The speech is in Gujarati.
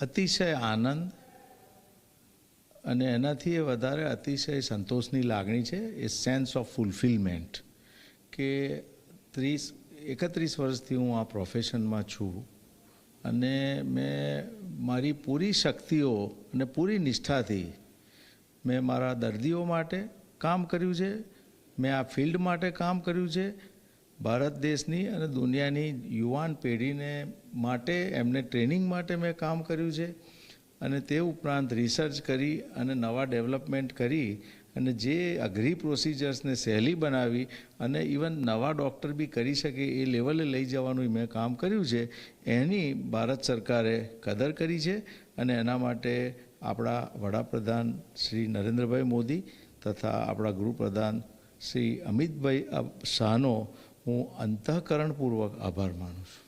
અતિશય આનંદ અને એનાથી એ વધારે અતિશય સંતોષની લાગણી છે, એ સેન્સ ઓફ ફૂલફિલમેન્ટ કે ત્રીસ, એકત્રીસ વર્ષથી હું આ પ્રોફેશનમાં છું અને મેં મારી પૂરી શક્તિઓ અને પૂરી નિષ્ઠાથી મેં મારા દર્દીઓ માટે કામ કર્યું છે, મેં આ ફિલ્ડ માટે કામ કર્યું છે ભારત દેશની અને દુનિયાની યુવાન પેઢીને માટે, એમને ટ્રેનિંગ માટે મેં કામ કર્યું છે. અને તે ઉપરાંત રિસર્ચ કરી અને નવા ડેવલપમેન્ટ કરી અને જે અઘરી પ્રોસિજર્સને સહેલી બનાવી અને ઇવન નવા ડૉક્ટર બી કરી શકે એ લેવલે લઈ જવાનું મેં કામ કર્યું છે. એની ભારત સરકારે કદર કરી છે અને એના માટે આપણા વડાપ્રધાન શ્રી નરેન્દ્રભાઈ મોદી તથા આપણા ગૃહપ્રધાન શ્રી અમિતભાઈ શાહનો હું અંતઃકરણપૂર્વક આભાર માનું છું.